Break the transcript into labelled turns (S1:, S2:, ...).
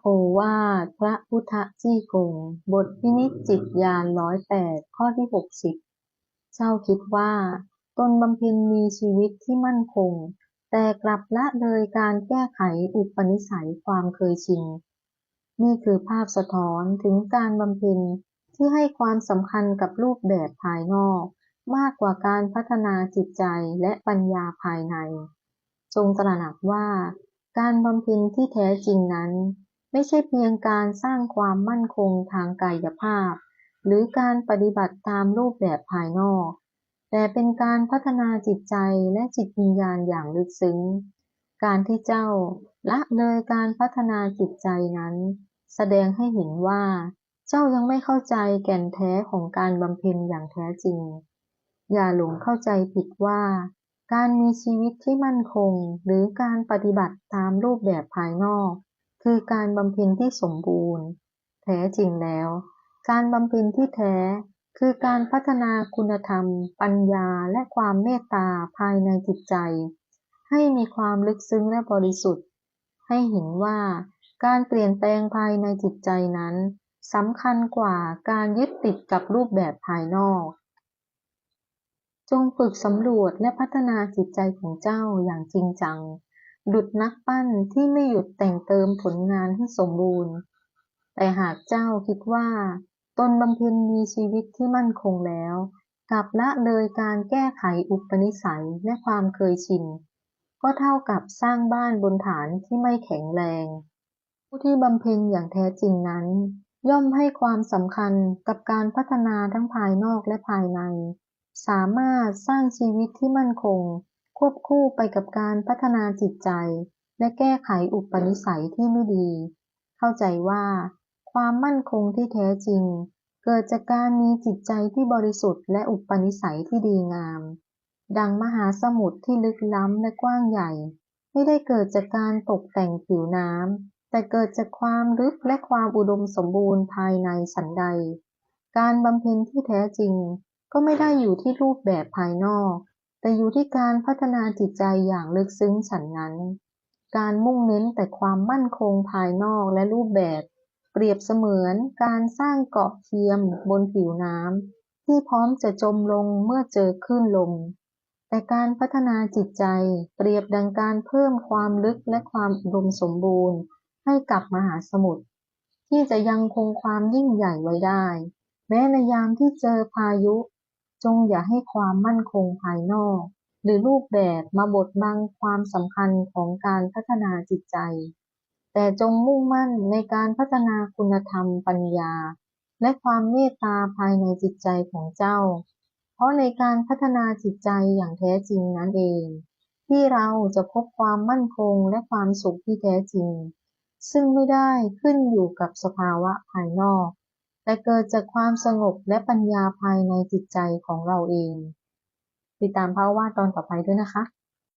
S1: โอวาทพระพุทธจี้กง บทพินิจจิตญาณร้อยแปดข้อที่หกสิบเจ้าคิดว่า ตนบำเพ็ญมีชีวิตที่มั่นคง แต่กลับละเลยการแก้ไขอุปนิสัยความเคยชิน นี่คือภาพสะท้อนถึงการบำเพ็ญที่ให้ความสำคัญกับรูปแบบภายนอก มากกว่าการพัฒนาจิตใจและปัญญาภายใน จงตระหนักว่าการบำเพ็ญที่แท้จริงนั้น ไม่ใช่เพียงการสร้างความมั่นคงทางกายภาพ หรือการปฏิบัติตามรูปแบบภายนอก แต่เป็นการพัฒนาจิตใจและจิตวิญญาณอย่างลึกซึ้ง การที่เจ้าละเลยการพัฒนาจิตใจนั้น แสดงให้เห็นว่า เจ้ายังไม่เข้าใจแก่นแท้ของการบำเพ็ญอย่างแท้จริง อย่าหลงเข้าใจผิดว่า การมีชีวิตที่มั่นคง หรือการปฏิบัติตามรูปแบบภายนอก คือการบำเพ็ญที่สมบูรณ์ แท้จริงแล้ว การบำเพ็ญที่แท้คือการพัฒนาคุณธรรม ปัญญาและความเมตตาภายในจิตใจ ให้มีความลึกซึ้งและบริสุทธิ์ ให้เห็นว่าการเปลี่ยนแปลงภายในจิตใจนั้นสำคัญกว่าการยึดติดกับรูปแบบภายนอก จงฝึกสำรวจและพัฒนาจิตใจของเจ้าอย่างจริงจัง ดุดนักปั้นที่ไม่หยุดแต่งเติมผลงานให้สมบูรณ์ แต่หากเจ้าคิดว่า ตนบำเพ็ญมีชีวิตที่มั่นคงแล้ว กลับละเลยการแก้ไขอุปนิสัยและความเคยชิน ก็เท่ากับสร้างบ้านบนฐานที่ไม่แข็งแรง ผู้ที่บำเพ็ญอย่างแท้จริงนั้น ย่อมให้ความสำคัญกับการพัฒนาทั้งภายนอกและภายใน สามารถสร้างชีวิตที่มั่นคง ควบคู่ไปกับการพัฒนาจิตใจ และแก้ไขอุปนิสัยที่ไม่ดี เข้าใจว่า ความมั่นคงที่แท้จริง เกิดจากการมีจิตใจที่บริสุทธิ์และอุปนิสัยที่ดีงาม ดังมหาสมุทรที่ลึกล้ำและกว้างใหญ่ ไม่ได้เกิดจากการตกแต่งผิวน้ำแต่เกิดจากความลึกและความอุดมสมบูรณ์ภายในฉันใด การบำเพ็ญที่แท้จริง ก็ไม่ได้อยู่ที่รูปแบบภายนอก แต่อยู่ที่การพัฒนาจิตใจอย่างลึกซึ้งฉันนั้น การมุ่งเน้นแต่ความมั่นคงภายนอกและรูปแบบ เปรียบเสมือนการสร้างเกาะเทียมบนผิวน้ำที่พร้อมจะจมลงเมื่อเจอคลื่นลม แต่การพัฒนาจิตใจเปรียบดังการเพิ่มความลึกและความอุดมสมบูรณ์ ให้กับมหาสมุทรที่จะยังคงความยิ่งใหญ่ไว้ได้ แม้ในยามที่เจอพายุ จงอย่าให้ความมั่นคงภายนอก หรือรูปแบบมาบดบังความสำคัญของการพัฒนาจิตใจ แต่จงมุ่งมั่นในการพัฒนาคุณธรรมปัญญา และความเมตตาภายในจิตใจของเจ้า เพราะในการพัฒนาจิตใจอย่างแท้จริงนั้นเอง ที่เราจะพบความมั่นคงและความสุขที่แท้จริง ซึ่งไม่ได้ขึ้นอยู่กับสภาวะภายนอก แต่เกิดจากความสงบและปัญญาภายในจิตใจของเราเอง ติดตามพระว่าตอนต่อไปด้วยนะคะ